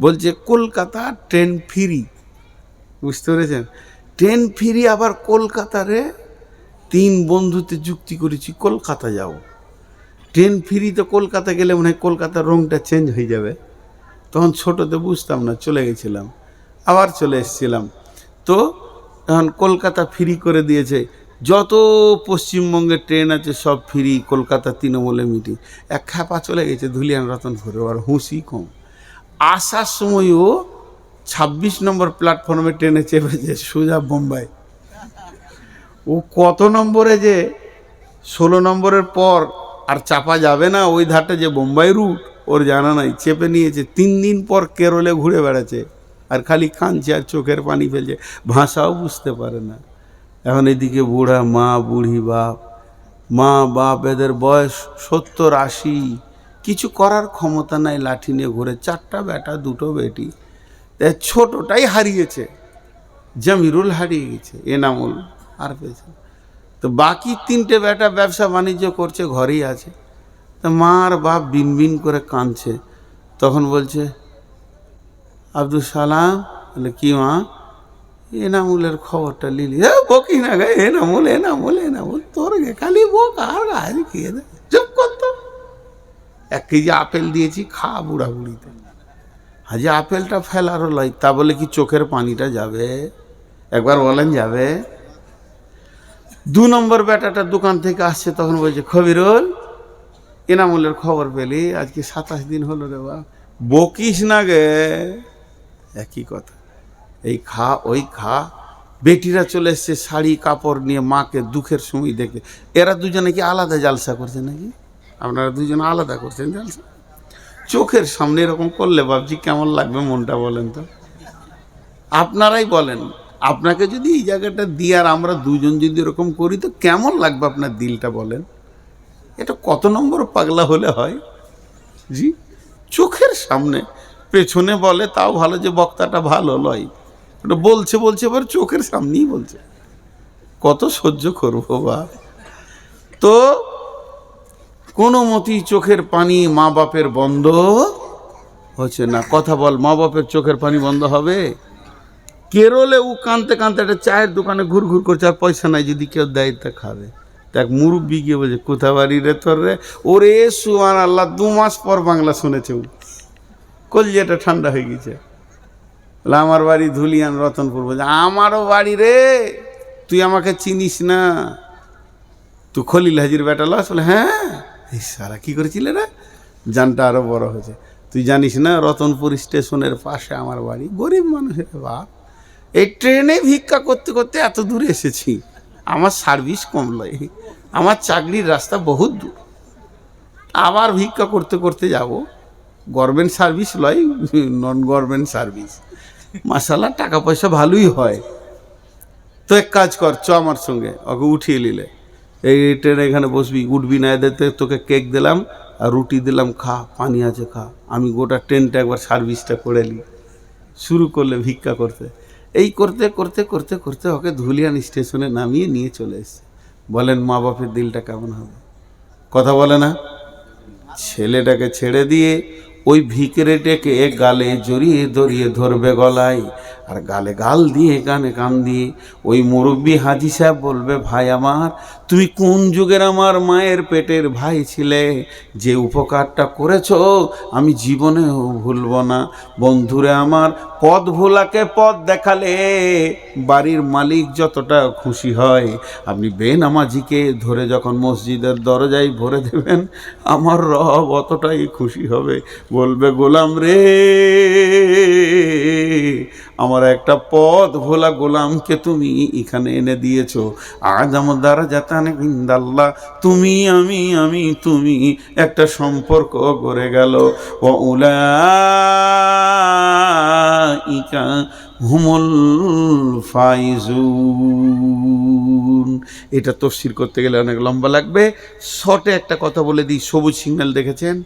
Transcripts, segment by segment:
বলছে, Kolkata train free. বুঝতে পেরেছেন? ট্রেন ফ্রি আবার কলকাতারে তিন বন্ধুতে যুক্তি করেছি, কলকাতা যাও। ট্রেন ফ্রি তো কলকাতা গেলে মনে হয় কলকাতার রংটা চেঞ্জ হয়ে যাবে। তখন ছোটোতে বুঝতাম না, চলে গেছিলাম। আবার চলে এসেছিলাম। তো এখন কলকাতা ফ্রি করে দিয়েছে। যত পশ্চিমবঙ্গের ট্রেন আছে সব ফ্রি কলকাতা তৃণমূলে মিটিং। এক খ্যাপা চলে গেছে ধুলিয়ান রতন রতনপুরে আর হুঁশি কম। আসার সময়ও ছাব্বিশ নম্বর প্ল্যাটফর্মে ট্রেনে চেপেছে সোজা বোম্বাই। ও কত নম্বরে যে ষোলো নম্বরের পর আর চাপা যাবে না ওই ধারটা যে বোম্বাই রুট ওর জানা নাই। চেপে নিয়েছে, তিন দিন পর কেরলে ঘুরে বেড়াচ্ছে। আর খালি কাঁদছে আর চোখের পানি ফেলছে। ভাষাও বুঝতে পারে না। এখন এদিকে বুড়া মা, বুড়ি বাপ। মা, বাপ, এদের বয়স সত্তর আশি। কিছু করার ক্ষমতা নাই লাঠি নিয়ে ঘুরে, চারটা বেটা, দুটো বেটি। ছোটটাই হারিয়েছে, জামিরুল হারিয়ে গেছে, এনামুল আর পেয়েছে তো বাকি তিনটে বেটা ব্যবসা বাণিজ্য করছে, ঘরেই আছে। তা মা আর বাপ বিন বিন করে কাঁদছে। তখন বলছে, আব্দুল সালাম? বলে, কি মা? এনামুলের খবরটা লিলি হ্যাঁ বকি না গে, এনামুল এনামুল এনামুল, তোর গে, খালি বক, আর গাছ খেয়ে চুপ করতো এক কেজি আপেল দিয়েছি, খা বুড়া বুড়িতে হাজি আপেলটা ফেলারও লয় তা বলে কি চোখের পানিটা যাবে? একবার বলেন যাবে। দু নম্বর বেটাটা দোকান থেকে আসছে, তখন বলছে, খবিরুল, এনামুলের খবর পেলি? আজকে সাতাশ দিন হলো রে বা বকিস না গে। একই কথা। এই খা, ওই খা। বেটিরা চলে এসছে, শাড়ি, কাপড় নিয়ে মাকে দুঃখের সময় দেখে। এরা দুজনে কি আলাদা জালসা করছে নাকি? আপনারা দুজন আলাদা করছেন জালসা চোখের সামনে এরকম করলে বাবজি কেমন লাগবে মনটা বলেন তো? আপনারাই বলেন, আপনাকে যদি এই জায়গাটা দিয়ে আর আমরা দুজন যদি এরকম করি, তো কেমন লাগবে আপনার দিলটা বলেন? এটা কত নম্বর পাগলা হলে হয়? জি? চোখের সামনে, পেছনে বলে তাও ভালো যে বক্তাটা ভালো লয় ওটা বলছে বলছে, এবার চোখের সামনেই বলছে। কত সহ্য করব বা তো কোনো মতেই চোখের পানি মা বাপের বন্ধ হচ্ছে না। কথা বল, মা বাপের চোখের পানি বন্ধ হবে? কেরলে ও কানতে কানতে একটা চায়ের দোকানে ঘুর ঘুর করছে, আর পয়সা নাই, যদি কেউ দেয় তা খাবে। দেখ, মুরব্বি গিয়ে বলছে, কোথা বাড়ি রে তোর রে? ওরে সুয়ান আল্লাহ, দু মাস পর বাংলা শুনেছে ও। কলজেটা ঠান্ডা হয়ে গেছে। বলে, আমার বাড়ি ধুলিয়ান, রতনপুর। বলছে, আমারও বাড়ি রে, তুই আমাকে চিনিস না। তুই খলিল হাজির বেটা লস? বলে হ্যাঁ। সারা কী করেছিলে রে? যানটা আরও বড় হয়েছে। তুই জানিস না, রতনপুর স্টেশনের পাশে আমার বাড়ি, গরিব মানুষের বাপ। এই ট্রেনে ভিক্ষা করতে করতে এত দূরে এসেছি। আমার সার্ভিস কম লয় আমার চাকরির রাস্তা বহুত দূর। আবার ভিক্ষা করতে করতে যাব। গভর্নমেন্ট সার্ভিস লয় নন গভর্নমেন্ট সার্ভিস মাসালা টাকা পয়সা ভালোই হয়। তো এক কাজ কর, চ আমার সঙ্গে, ওকে উঠিয়ে নিলে। এই ট্রেনে এখানে বসবি, উঠবি না এদেরতে তোকে কেক দিলাম আর রুটি দিলাম, খা, পানি আছে, খা। আমি গোটা ট্রেনটা একবার সার্ভিসটা করে নিই। শুরু করলে ভিক্ষা করতে। এই করতে করতে করতে করতে ওকে ধুলিয়ান স্টেশনে নামিয়ে নিয়ে চলে এসছে। বলেন, মা বাপের দিলটা কেমন হবে? কথা বলে না? ছেলেটাকে ছেড়ে দিয়ে ওই ভিকরেটেকে গালে জড়িয়ে ধরিয়ে ধরবে গলায়। আর গালে গাল দিয়ে, কানে কান দিয়ে ওই মুরব্বী হাজি সাহেব বলবে, ভাই আমার তুমি কোন যুগের আমার মায়ের পেটের ভাই ছিলে? যে উপকারটা করেছ, আমি জীবনেও ভুলব না। বন্ধুরে আমার, পদ ভোলাকে পদ দেখালে বাড়ির মালিক যতটা খুশি হয়। আপনি বেনামাজিকে ধরে যখন মসজিদের দরজায় ভরে দেবেন, আমার রব অতটাই খুশি হবে। বলবে, গোলাম রে আমার একটা পথ ভোলা গোলামকে তুমি এখানে এনে দিয়েছ। আজ আমার দ্বারা যাতানে ইন্দাল্লাহ, তুমি, আমি আমি, তুমি একটা সম্পর্ক গড়ে গেল। ও উলা হুমুল ফাইজুন। এটা তফসির করতে গেলে অনেক লম্বা লাগবে। শর্টে একটা কথা বলে দিই, সবুজ সিগন্যাল দেখেছেন?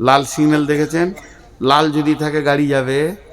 লাল সিগন্যাল দেখেছেন? লাল যদি থাকে গাড়ি যাবে।